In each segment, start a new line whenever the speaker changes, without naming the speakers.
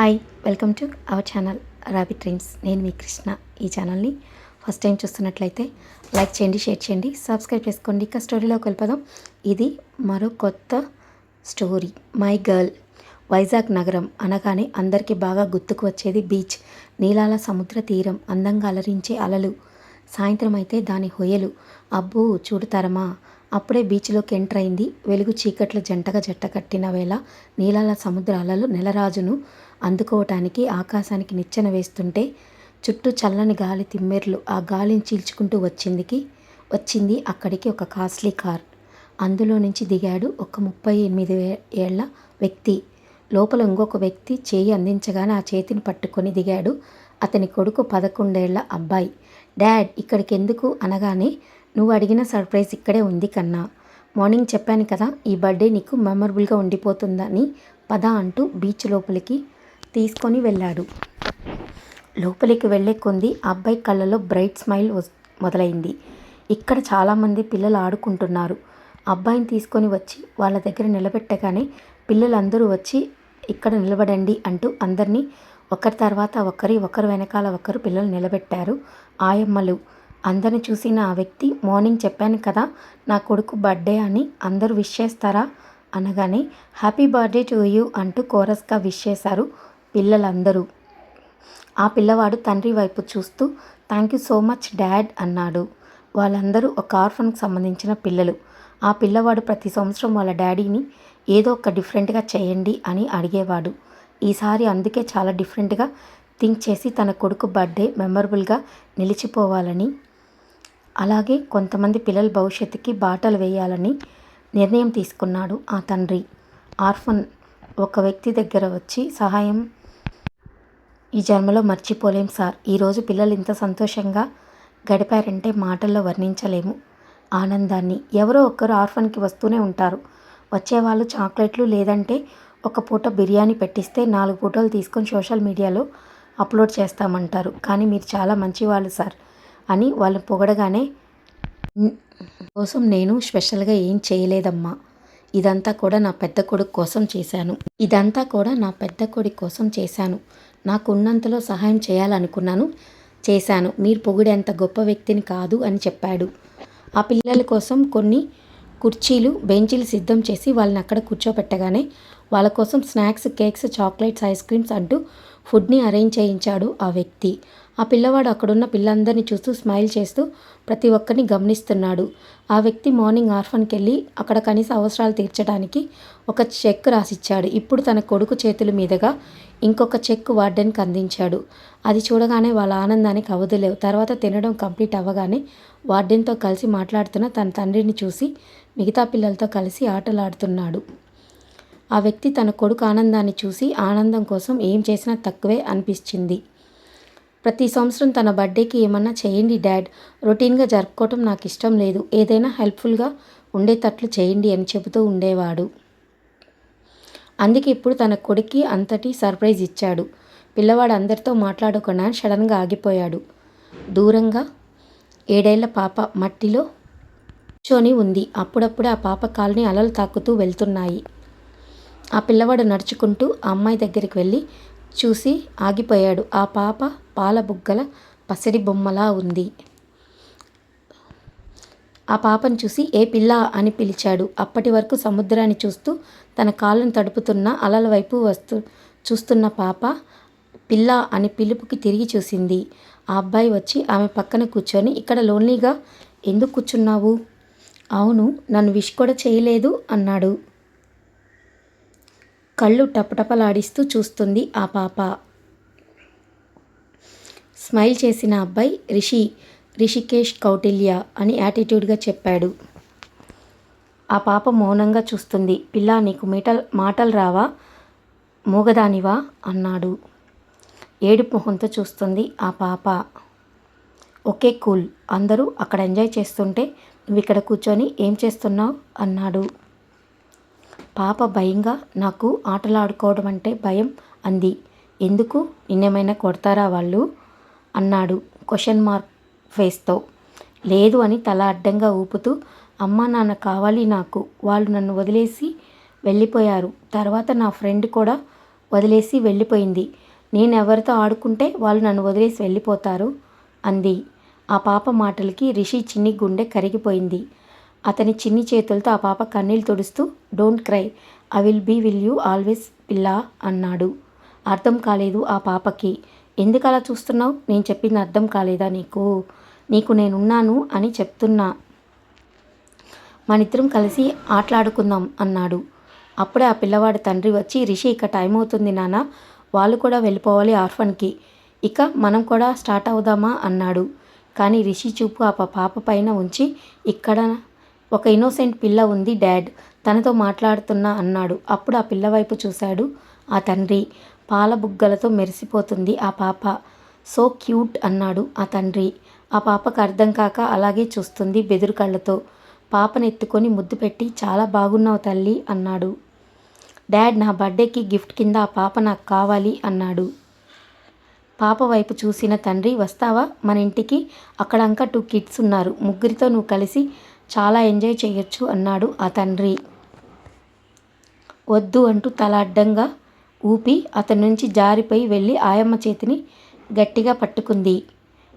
Hi welcome to our channel Rabi dreams. నేను మీ కృష్ణ. ఈ ఛానల్ని ఫస్ట్ టైం చూస్తున్నట్లయితే లైక్ చేయండి షేర్ చేయండి సబ్స్క్రైబ్ చేసుకోండి. ఇక స్టోరీలోకి వెళ్ళిపోదాం. ఇది మరో కొత్త స్టోరీ. మై గర్ల్ వైజాగ్ నగరం అనగానే అందరికీ బాగా గుర్తుకు వచ్చేది బీచ్. నీలాల సముద్ర తీరం అందంగా అలరించే అలలు. సాయంత్రం అయితే దాని హొయలు అబ్బో చూడతారమా అప్పుడే బీచ్లోకి ఎంటర్ అయింది. వెలుగు చీకట్లు జంటగా జట్ట కట్టిన వేళ నీలాల సముద్రాలలో నెలరాజును అందుకోవటానికి ఆకాశానికి నిచ్చెన వేస్తుంటే చుట్టూ చల్లని గాలి తిమ్మెర్లు ఆ గాలిని చీల్చుకుంటూ వచ్చిందికి వచ్చింది అక్కడికి ఒక కాస్ట్లీ కార్. అందులో నుంచి దిగాడు ఒక ముప్పై ఎనిమిది ఏళ్ళ వ్యక్తి. లోపల ఇంకొక వ్యక్తి చేయి అందించగానే ఆ చేతిని పట్టుకొని దిగాడు. అతని కొడుకు పదకొండేళ్ళ అబ్బాయి. డాడ్ ఇక్కడికి ఎందుకు అనగానే నువ్వు అడిగిన సర్ప్రైజ్ ఇక్కడే ఉంది కన్నా. మార్నింగ్ చెప్పాను కదా ఈ బర్త్డే నీకు మెమరబుల్గా ఉండిపోతుందని పద అంటూ బీచ్ లోపలికి తీసుకొని వెళ్ళాడు. లోపలికి వెళ్ళే కొంది అబ్బాయి కళ్ళలో బ్రైట్ స్మైల్ మొదలైంది. ఇక్కడ చాలామంది పిల్లలు ఆడుకుంటున్నారు. అబ్బాయిని తీసుకొని వచ్చి వాళ్ళ దగ్గర నిలబెట్టగానే పిల్లలందరూ వచ్చి ఇక్కడ నిలబడండి అంటూ అందరినీ ఒకరి తర్వాత ఒకరి ఒకరు వెనకాల ఒకరు పిల్లలు నిలబెట్టారు. ఆయమ్మలు అందరిని చూసిన ఆ వ్యక్తి మార్నింగ్ చెప్పాను కదా నా కొడుకు బర్త్డే అని అందరూ విష్ చేస్తారా? అనగానే హ్యాపీ బర్త్డే టు యూ అంటూ కోరస్గా విష్ చేశారు పిల్లలందరూ. ఆ పిల్లవాడు తండ్రి వైపు చూస్తూ thank you so much dad అన్నాడు. వాళ్ళందరూ ఒక ఆర్ఫన్కి సంబంధించిన పిల్లలు. ఆ పిల్లవాడు ప్రతి సంవత్సరం వాళ్ళ డాడీని ఏదో ఒక డిఫరెంట్గా చేయండి అని అడిగేవాడు. ఈసారి అందుకే చాలా డిఫరెంట్గా థింక్ చేసి తన కొడుకు బర్త్డే మెమరబుల్గా నిలిచిపోవాలని అలాగే కొంతమంది పిల్లల భవిష్యత్తుకి బాటలు వేయాలని నిర్ణయం తీసుకున్నాడు ఆ తండ్రి. ఆర్ఫన్ ఒక వ్యక్తి దగ్గర వచ్చి సహాయం ఈ జన్మలో మర్చిపోలేం సార్. ఈరోజు పిల్లలు ఇంత సంతోషంగా గడిపారంటే మాటల్లో వర్ణించలేము ఆనందాన్ని. ఎవరో ఒక్కరు ఆర్ఫన్కి వస్తూనే ఉంటారు. వచ్చేవాళ్ళు చాక్లెట్లు లేదంటే ఒక పూట బిర్యానీ పెట్టిస్తే నాలుగు ఫోటోలు తీసుకొని సోషల్ మీడియాలో అప్లోడ్ చేస్తామంటారు. కానీ మీరు చాలా మంచివాళ్ళు సార్. అని వాళ్ళు పొగడగానే కోసం నేను స్పెషల్గా ఏం చేయలేదమ్మా. ఇదంతా కూడా నా పెద్ద కొడుకు కోసం చేశాను. ఇదంతా కూడా నా పెద్ద కొడుకు కోసం చేశాను. నాకు ఉన్నంతలో సహాయం చేయాలనుకున్నాను. చేశాను. మీరు పొగిడేంత గొప్ప వ్యక్తిని కాదు అని చెప్పాడు. ఆ పిల్లల కోసం కొన్ని కుర్చీలు బెంచీలు సిద్ధం చేసి వాళ్ళని అక్కడ కూర్చోపెట్టగానే వాళ్ళ కోసం snacks cakes chocolates ice creams అంటూ ఫుడ్ని అరేంజ్ చేయించాడు ఆ వ్యక్తి. ఆ పిల్లవాడు అక్కడున్న పిల్లందరినీ చూస్తూ స్మైల్ చేస్తూ ప్రతి ఒక్కరిని గమనిస్తున్నాడు. ఆ వ్యక్తి మార్నింగ్ ఆర్ఫన్కి వెళ్ళి అక్కడ కనీస అవసరాలు తీర్చడానికి ఒక చెక్ రాసిచ్చాడు. ఇప్పుడు తన కొడుకు చేతుల మీదుగా ఇంకొక చెక్ వార్డెన్కి అందించాడు. అది చూడగానే వాళ్ళ ఆనందానికి అవధులేవు. తర్వాత తినడం కంప్లీట్ అవ్వగానే వార్డెన్తో కలిసి మాట్లాడుతున్న తన తండ్రిని చూసి మిగతా పిల్లలతో కలిసి ఆటలాడుతున్నాడు. ఆ వ్యక్తి తన కొడుకు ఆనందాన్ని చూసి ఆనందం కోసం ఏం చేసినా తక్కువే అనిపించింది. ప్రతి సంవత్సరం తన బర్త్డేకి ఏమన్నా చేయండి డాడ్. రొటీన్గా జరుపుకోవటం నాకు ఇష్టం లేదు. ఏదైనా హెల్ప్ఫుల్గా ఉండేటట్లు చేయండి అని చెబుతూ ఉండేవాడు. అందుకే ఇప్పుడు తన కొడుక్కి అంతటి సర్ప్రైజ్ ఇచ్చాడు. పిల్లవాడు అందరితో మాట్లాడకుండా సడన్గా ఆగిపోయాడు. దూరంగా ఏడేళ్ళ పాప మట్టిలో కూర్చొని ఉంది. అప్పుడప్పుడు ఆ పాప కాల్ని అలలు తాకుతూ వెళ్తున్నాయి. ఆ పిల్లవాడు నడుచుకుంటూ ఆ అమ్మాయి దగ్గరికి వెళ్ళి చూసి ఆగిపోయాడు. ఆ పాప పాల బుగ్గల పసిడి బొమ్మలా ఉంది. ఆ పాపను చూసి ఏ పిల్ల అని పిలిచాడు. అప్పటి వరకు సముద్రాన్ని చూస్తూ తన కాళ్ళను తడుపుతున్న అలల వైపు వస్తూ చూస్తున్న పాప పిల్ల అని పిలుపుకి తిరిగి చూసింది. ఆ అబ్బాయి వచ్చి ఆమె పక్కన కూర్చొని ఇక్కడ లోన్లీగా ఎందుకు కూర్చున్నావు? అవును నన్ను విష్ కూడా చేయలేదు అన్నాడు. కళ్ళు టపటపలాడిస్తూ చూస్తుంది ఆ పాప. స్మైల్ చేసిన అబ్బాయి రిషి రిషికేష్ కౌటిల్య అని యాటిట్యూడ్గా చెప్పాడు. ఆ పాప మౌనంగా చూస్తుంది. పిల్ల నీకు మీటల్ మాటలు రావా? మూగదానివా? అన్నాడు. ఏడుపు మొహంతో చూస్తుంది ఆ పాప. Okay cool. అందరూ అక్కడ ఎంజాయ్ చేస్తుంటే నువ్వు ఇక్కడ కూర్చొని ఏం చేస్తున్నావు? అన్నాడు. పాప భయంగా నాకు ఆటలాడుకోవడం అంటే భయం అంది. ఎందుకు? నిన్నేమైనా కొడతారా వాళ్ళు? అన్నాడు క్వశ్చన్ మార్క్ ఫేస్తో. లేదు అని తల అడ్డంగా ఊపుతూ అమ్మ నాన్న కావాలి నాకు. వాళ్ళు నన్ను వదిలేసి వెళ్ళిపోయారు. తర్వాత నా ఫ్రెండ్ కూడా వదిలేసి వెళ్ళిపోయింది. నేను ఎవరితో ఆడుకుంటే వాళ్ళు నన్ను వదిలేసి వెళ్ళిపోతారు? అంది. ఆ పాప మాటలకి రిషి చిన్ని గుండె కరిగిపోయింది. అతని చిన్ని చేతులతో ఆ పాప కన్నీళ్ళు తుడుస్తూ don't cry I will be will you always పిల్లా అన్నాడు. అర్థం కాలేదు ఆ పాపకి. ఎందుకు అలా చూస్తున్నావు? నేను చెప్పింది అర్థం కాలేదా నీకు? నీకు నేనున్నాను అని చెప్తున్నా. మనిద్దరం కలిసి ఆటలాడుకుందాం అన్నాడు. అప్పుడే ఆ పిల్లవాడి తండ్రి వచ్చి రిషి ఇక టైం అవుతుంది నాన్న. వాళ్ళు కూడా వెళ్ళిపోవాలి ఆర్ఫన్కి. ఇక మనం కూడా స్టార్ట్ అవుదామా అన్నాడు. కానీ రిషి చూపు ఆ పాప పైన ఉంచి ఇక్కడ ఒక ఇన్నోసెంట్ పిల్ల ఉంది డాడ్. తనతో మాట్లాడుతున్నా అన్నాడు. అప్పుడు ఆ పిల్ల వైపు చూశాడు ఆ తండ్రి. పాల బుగ్గలతో మెరిసిపోతుంది ఆ పాప. సో క్యూట్ అన్నాడు ఆ తండ్రి. ఆ పాపకు అర్థం కాక అలాగే చూస్తుంది బెదురు కళ్ళతో. పాపను ఎత్తుకొని ముద్దు పెట్టి చాలా బాగున్నావు తల్లి అన్నాడు. డాడ్ నా బర్త్డేకి గిఫ్ట్ కింద ఆ పాప నాకు కావాలి అన్నాడు. పాప వైపు చూసిన తండ్రి వస్తావా? మన ఇంటికి? అక్కడ టూ కిడ్స్ ఉన్నారు. ముగ్గురితో నువ్వు కలిసి చాలా ఎంజాయ్ చేయొచ్చు అన్నాడు ఆ తండ్రి. వద్దు అంటూ తల అడ్డంగా ఊపి అతని నుంచి జారిపోయి వెళ్ళి ఆయమ్మ చేతిని గట్టిగా పట్టుకుంది.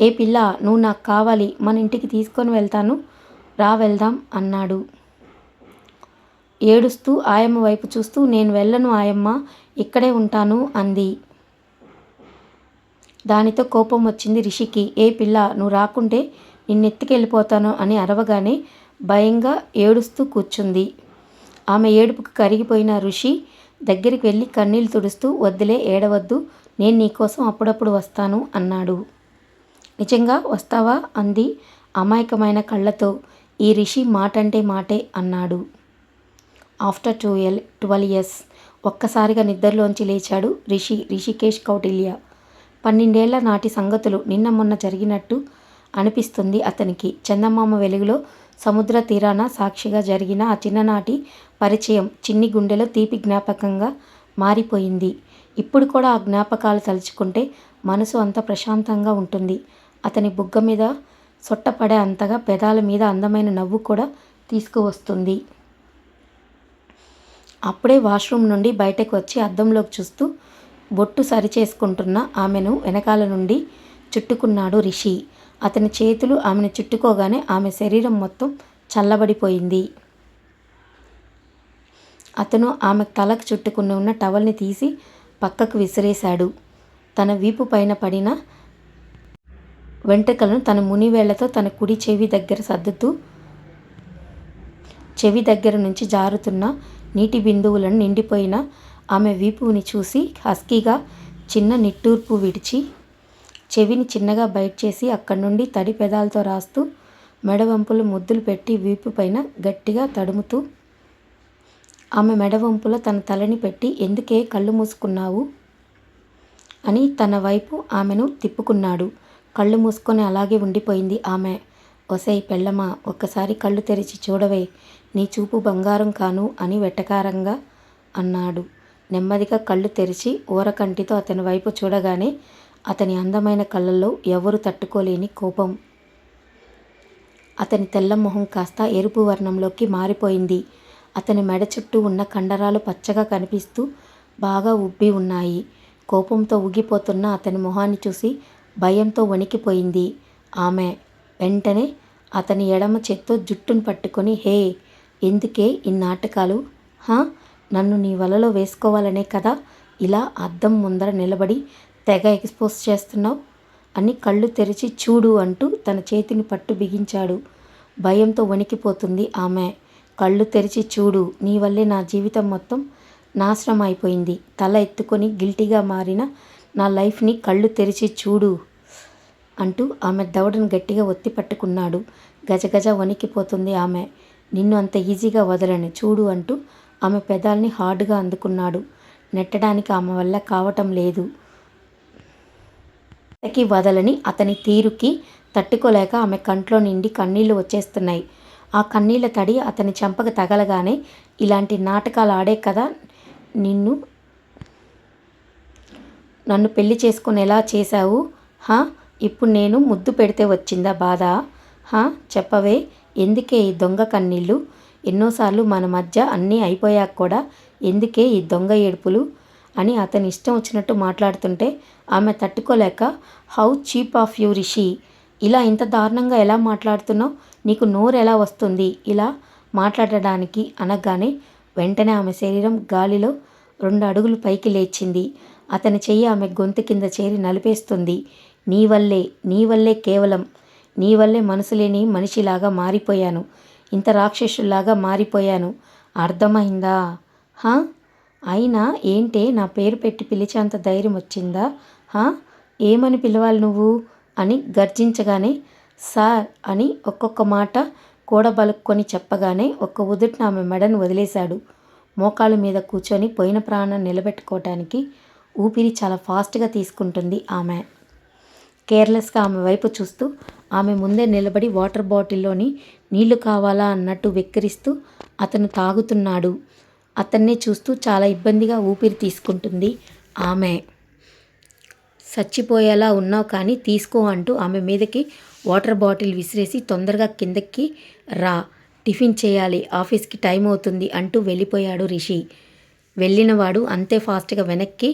ఏ పిల్ల నువ్వు నాకు కావాలి మన ఇంటికి తీసుకొని వెళ్తాను రా వెళ్దాం అన్నాడు. ఏడుస్తూ ఆయమ్మ వైపు చూస్తూ నేను వెళ్ళను ఆయమ్మ ఇక్కడే ఉంటాను అంది. దానితో కోపం వచ్చింది రిషికి. ఏ పిల్ల నువ్వు రాకుంటే నిన్నెత్తుకెళ్ళిపోతాను అని అరవగానే భయంగా ఏడుస్తూ కూర్చుంది. ఆమె ఏడుపుకు కరిగిపోయిన ఋషి దగ్గరికి వెళ్ళి కన్నీళ్ళు తుడుస్తూ వద్దులే ఏడవద్దు నేను నీకోసం అప్పుడప్పుడు వస్తాను అన్నాడు. నిజంగా వస్తావా? అంది అమాయకమైన కళ్ళతో. ఈ రిషి మాటంటే మాటే అన్నాడు. After two L twelve years ఒక్కసారిగా నిద్రలోంచి లేచాడు రిషి రిషికేష్ కౌటిల్య. పన్నెండేళ్ళ నాటి సంగతులు నిన్న మొన్న జరిగినట్టు అనిపిస్తుంది అతనికి. చందమామ వెలుగులో సముద్ర తీరాన సాక్షిగా జరిగిన ఆ చిన్ననాటి పరిచయం చిన్ని గుండెలో తీపి జ్ఞాపకంగా మారిపోయింది. ఇప్పుడు కూడా ఆ జ్ఞాపకాలు తలుచుకుంటే మనసు అంత ప్రశాంతంగా ఉంటుంది. అతని బుగ్గ మీద సొట్టపడే అంతగా పెదాల మీద అందమైన నవ్వు కూడా తీసుకువస్తుంది. అప్పుడే వాష్రూమ్ నుండి బయటకు వచ్చి అద్దంలోకి చూస్తూ బొట్టు సరిచేసుకుంటున్న ఆమెను వెనకాల నుండి చుట్టుకున్నాడు రిషి. అతని చేతులు ఆమెను చుట్టుకోగానే ఆమె శరీరం మొత్తం చల్లబడిపోయింది. అతను ఆమె తలకు చుట్టుకుని ఉన్న టవల్ని తీసి పక్కకు విసిరేశాడు. తన వీపు పైన పడిన వెంట్రుకలను తన మునివేళ్ళతో తన కుడి చెవి దగ్గర సర్దుతూ చెవి దగ్గర నుంచి జారుతున్న నీటి బిందువులను నిండిపోయిన ఆమె వీపుని చూసి హస్కీగా చిన్న నిట్టూర్పు విడిచి చెవిని చిన్నగా బైట్ చేసి అక్కడి నుండి తడి పెదాలతో రాస్తూ మెడవంపులు ముద్దులు పెట్టి వీపు పైన గట్టిగా తడుముతూ ఆమె మెడవంపులో తన తలని పెట్టి ఎందుకే కళ్ళు మూసుకున్నావు? అని తన వైపు ఆమెను తిప్పుకున్నాడు. కళ్ళు మూసుకొని అలాగే ఉండిపోయింది ఆమె. ఒసై పెళ్ళమా ఒక్కసారి కళ్ళు తెరిచి చూడవే నీ చూపు బంగారం కాను అని వెటకారంగా అన్నాడు. నెమ్మదిగా కళ్ళు తెరిచి ఊరకంటితో అతని వైపు చూడగానే అతని అందమైన కళ్ళల్లో ఎవరు తట్టుకోలేని కోపం. అతని తెల్ల మొహం కాస్త ఎరుపు వర్ణంలోకి మారిపోయింది. అతని మెడ చుట్టూ ఉన్న కండరాలు పచ్చగా కనిపిస్తూ బాగా ఉబ్బి ఉన్నాయి. కోపంతో ఊగిపోతున్న అతని మొహాన్ని చూసి భయంతో వణికిపోయింది. ఆమె వెంటనే అతని ఎడమ చేత్తో జుట్టును పట్టుకొని హే ఎందుకే ఈ నాటకాలు? హా నన్ను నీ వలలో వేసుకోవాలనే కదా? ఇలా అద్దం ముందర నిలబడి తెగ ఎక్స్పోజ్ చేస్తున్నావు. అని కళ్ళు తెరిచి చూడు అంటూ తన చేతిని పట్టు బిగించాడు. భయంతో వణికిపోతుంది ఆమె. కళ్ళు తెరిచి చూడు నీ వల్లే నా జీవితం మొత్తం నాశనం అయిపోయింది. తల ఎత్తుకొని గిల్టీగా మారిన నా లైఫ్ని కళ్ళు తెరిచి చూడు అంటూ ఆమె దవడను గట్టిగా ఒత్తి పట్టుకున్నాడు. గజగజ వణికిపోతుంది ఆమె. నిన్ను అంత ఈజీగా వదలని చూడు అంటూ ఆమె పెదాల్ని హార్డ్గా అందుకున్నాడు. నెట్టడానికి ఆమె వల్ల కావటం లేదు. అతకి వదలని అతని తీరుకి తట్టుకోలేక ఆమె కంట్లో నిండి కన్నీళ్ళు వచ్చేస్తున్నాయి. ఆ కన్నీళ్ళ తడి అతని చెంపకు తగలగానే ఇలాంటి నాటకాలు ఆడే కదా నిన్ను? నన్ను పెళ్ళి చేసుకునేలా చేశావు? హా? ఇప్పుడు నేను ముద్దు పెడితే వచ్చిందా బాధ? హా? చెప్పవే ఎందుకే ఈ దొంగ కన్నీళ్ళు ఎన్నోసార్లు మన మధ్య అన్నీ అయిపోయాక కూడా ఎందుకే ఈ దొంగ ఏడుపులు? అని అతని ఇష్టం వచ్చినట్టు మాట్లాడుతుంటే ఆమె తట్టుకోలేక how cheap of you Rishi ఇలా ఇంత దారుణంగా ఎలా మాట్లాడుతున్నావు? నీకు నోరు ఎలా వస్తుంది? ఇలా మాట్లాడడానికి అనగానే వెంటనే ఆమె శరీరం గాలిలో రెండు అడుగులు పైకి లేచింది. అతని చెయ్యి ఆమె గొంతు కింద చేరి నలిపేస్తుంది. నీ వల్లే నీ వల్లే కేవలం నీ వల్లే మనసు లేని మనిషిలాగా మారిపోయాను ఇంత రాక్షసులాగా మారిపోయాను. అర్థమైందా? హా అయినా ఏంటే నా పేరు పెట్టి పిలిచేంత ధైర్యం వచ్చిందా? ఏమని పిలవాలి నువ్వు? అని గర్జించగానే సార్ అని ఒక్కొక్క మాట కూడబలుక్కొని చెప్పగానే ఒక్క ఉదుటిన ఆమె మెడను వదిలేశాడు. మోకాళ్ళ మీద కూర్చొని పోయిన ప్రాణం నిలబెట్టుకోవటానికి ఊపిరి చాలా ఫాస్ట్గా తీసుకుంటుంది ఆమె. కేర్లెస్గా ఆమె వైపు చూస్తూ ఆమె ముందే నిలబడి వాటర్ బాటిల్లోని నీళ్ళు కావాలా అన్నట్టు వెక్కిరిస్తూ అతను తాగుతున్నాడు. అతన్నే చూస్తూ చాలా ఇబ్బందిగా ఊపిరి తీసుకుంటుంది ఆమె. చచ్చిపోయేలా ఉన్నావు కానీ తీసుకో అంటూ ఆమె మీదకి వాటర్ బాటిల్ విసిరేసి తొందరగా కిందకి రా టిఫిన్ చేయాలి ఆఫీస్కి టైం అవుతుంది అంటూ వెళ్ళిపోయాడు రిషి. వెళ్ళినవాడు అంతే ఫాస్ట్గా వెనక్కి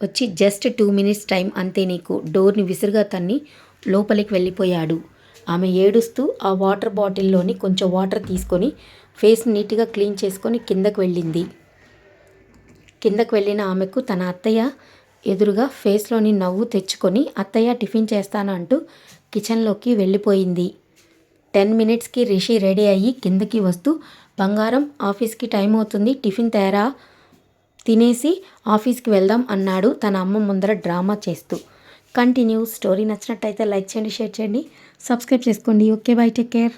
వచ్చి జస్ట్ టూ మినిట్స్ టైం అంతే నీకు. డోర్ని విసురుగా తన్ని లోపలికి వెళ్ళిపోయాడు ఆమె ఏడుస్తూ ఆ వాటర్ బాటిల్లోని కొంచెం వాటర్ తీసుకొని ఫేస్ నీట్గా క్లీన్ చేసుకొని కిందకు వెళ్ళింది. కిందకు వెళ్ళిన ఆమెకు తన అత్తయ్య ఎదురుగా ఫేస్లోని నవ్వు తెచ్చుకొని అత్తయ్య టిఫిన్ చేస్తాను అంటూ కిచెన్లోకి వెళ్ళిపోయింది. టెన్ మినిట్స్కి రిషి రెడీ అయ్యి కిందకి వస్తూ బంగారం ఆఫీస్కి టైం అవుతుంది టిఫిన్ తేరా? తినేసి ఆఫీస్కి వెళ్దాం అన్నాడు తన అమ్మ ముందర డ్రామా చేస్తూ. కంటిన్యూ స్టోరీ నచ్చినట్టయితే లైక్ చేయండి షేర్ చేయండి సబ్స్క్రైబ్ చేసుకోండి. Okay bye take care.